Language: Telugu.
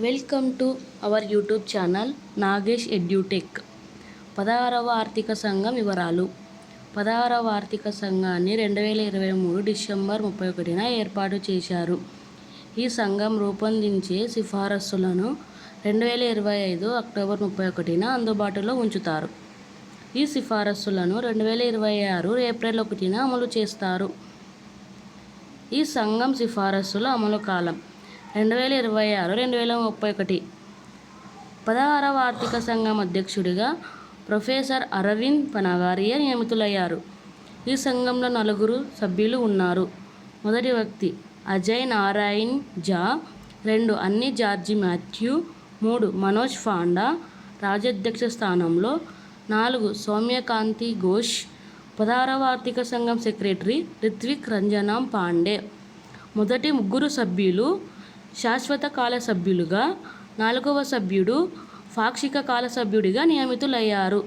Welcome to our YouTube channel Nagesh Edutech. పదహారవ ఆర్థిక సంఘం వివరాలు. పదహారవ ఆర్థిక సంఘాన్ని రెండు వేల ఇరవై మూడు డిసెంబర్ ముప్పై ఒకటిన ఏర్పాటు చేశారు. ఈ సంఘం రూపొందించే సిఫారసులను రెండు వేల ఇరవై ఐదు అక్టోబర్ ముప్పై ఒకటిన అందుబాటులో ఉంచుతారు. ఈ సిఫారసులను రెండు వేల ఇరవై ఆరు ఏప్రిల్ ఒకటిన అమలు చేస్తారు. ఈ సంఘం సిఫారసుల అమలు కాలం రెండు వేల ఇరవై ఆరు రెండు వేల ముప్పై ఒకటి. పదహారవ ఆర్థిక సంఘం అధ్యక్షుడిగా ప్రొఫెసర్ అరవింద్ పనగారియా నియమితులయ్యారు. ఈ సంఘంలో నలుగురు సభ్యులు ఉన్నారు. మొదటి వ్యక్తి అజయ్ నారాయణ్ జా రెండు అన్ని జార్జి మాథ్యూ మూడు మనోజ్ ఫాండా రాజ్యాధ్యక్ష స్థానంలో నాలుగు సౌమ్యకాంతి ఘోష్ పదహారవ ఆర్థిక సంఘం సెక్రటరీ రిత్విక్ రంజనాం పాండే. మొదటి ముగ్గురు సభ్యులు శాశ్వత కాల సభ్యులుగా నాలుగవ సభ్యుడు పాక్షిక కాల సభ్యుడిగా నియమితులయ్యారు.